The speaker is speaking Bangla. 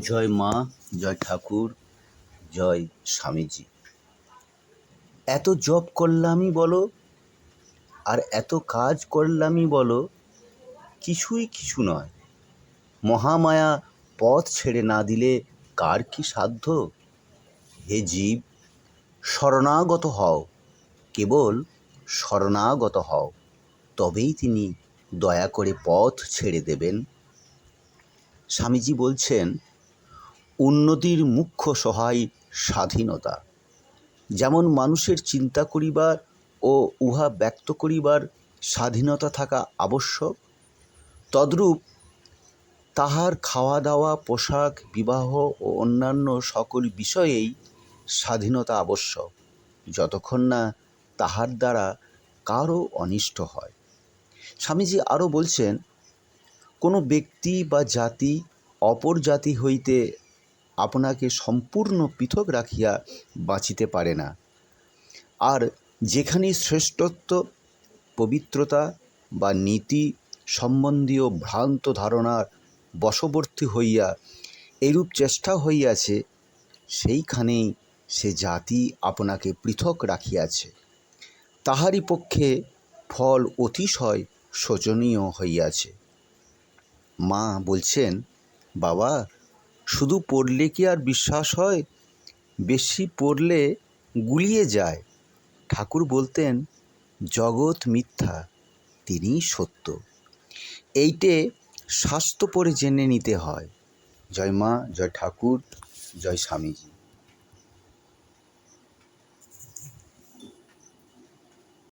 জয় মা, জয় ঠাকুর, জয় স্বামীজি। এত জপ করলামই বলো, আর এত কাজ করলামই বলো, কিছুই কিছু নয়। মহামায়া পথ ছেড়ে না দিলে কার কি সাধ্য? হে জীব, শরণাগত হও, কেবল শরণাগত হও, তবেই তিনি দয়া করে পথ ছেড়ে দেবেন। স্বামীজি বলছেন উন্নতির মুখ্য সহায় স্বাধীনতা। যেমন মানুষের চিন্তা করিবার ও উহা ব্যক্ত করিবার স্বাধীনতা থাকা আবশ্যক, তদ্রূপ তাহার খাওয়া দাওয়া পোশাক, বিবাহ ও অন্যান্য সকল বিষয়েই স্বাধীনতা আবশ্যক, যতক্ষণ না তাহার দ্বারা কারও অনিষ্ট হয়। স্বামীজি আরও বলছেন, কোনো ব্যক্তি বা জাতি অপর জাতি হইতে আপনাকে সম্পূর্ণ পৃথক রাখিয়া বাঁচিতে পারে না। আর যেখানে শ্রেষ্ঠত্ব, পবিত্রতা বা নীতি সম্বন্ধীয় ভ্রান্ত ধারণার বশবর্তী হইয়া এরূপ চেষ্টা হইয়াছে, সেইখানেই সে জাতি আপনাকে পৃথক রাখিয়াছে। তাহারই পক্ষে ফল অতিশয় শোচনীয় হইয়াছে। মা বলছেন, বাবা শুধু পড়লে কি আর বিশ্বাস হয়? বেশি পড়লে গুলিয়ে যায়। ঠাকুর বলতেন, জগৎ মিথ্যা তিনি সত্য। এইটে স্বাস্থ্য পরে জেনে নিতে হয়। জয় মা, জয় ঠাকুর, জয় স্বামীজি।